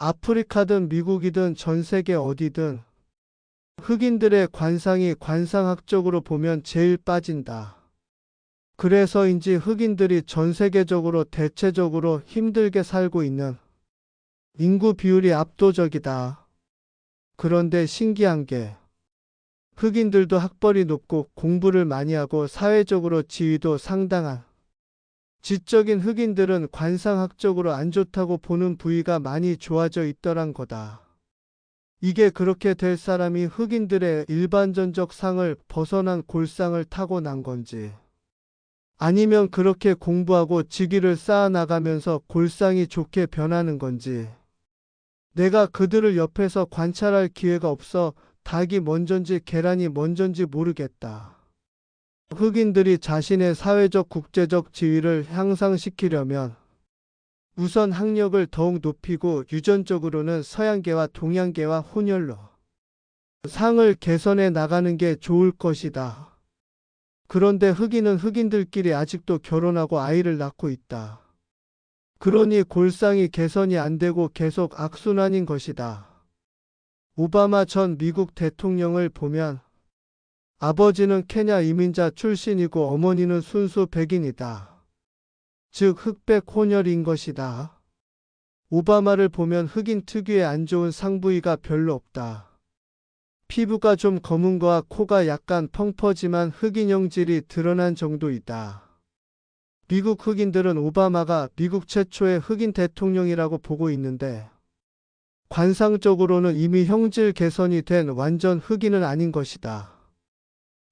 아프리카든 미국이든 전 세계 어디든 흑인들의 관상이 관상학적으로 보면 제일 빠진다. 그래서인지 흑인들이 전 세계적으로 대체적으로 힘들게 살고 있는 인구 비율이 압도적이다. 그런데 신기한 게 흑인들도 학벌이 높고 공부를 많이 하고 사회적으로 지위도 상당한 지적인 흑인들은 관상학적으로 안 좋다고 보는 부위가 많이 좋아져 있더란 거다. 이게 그렇게 될 사람이 흑인들의 일반전적 상을 벗어난 골상을 타고 난 건지 아니면 그렇게 공부하고 직위를 쌓아나가면서 골상이 좋게 변하는 건지 내가 그들을 옆에서 관찰할 기회가 없어 닭이 먼전지 계란이 먼전지 모르겠다. 흑인들이 자신의 사회적 국제적 지위를 향상시키려면 우선 학력을 더욱 높이고 유전적으로는 서양계와 동양계와 혼혈로 상을 개선해 나가는 게 좋을 것이다. 그런데 흑인은 흑인들끼리 아직도 결혼하고 아이를 낳고 있다. 그러니 골상이 개선이 안 되고 계속 악순환인 것이다. 오바마 전 미국 대통령을 보면 아버지는 케냐 이민자 출신이고 어머니는 순수 백인이다. 즉 흑백 혼혈인 것이다. 오바마를 보면 흑인 특유의 안 좋은 상부위가 별로 없다. 피부가 좀 검은 거와 코가 약간 펑퍼지만 흑인 형질이 드러난 정도이다. 미국 흑인들은 오바마가 미국 최초의 흑인 대통령이라고 보고 있는데 관상적으로는 이미 형질 개선이 된 완전 흑인은 아닌 것이다.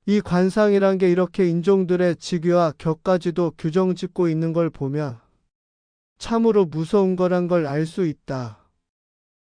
이 관상이란 게 이렇게 인종들의 직위와 격까지도 규정 짓고 있는 걸 보면 참으로 무서운 거란 걸 알 수 있다.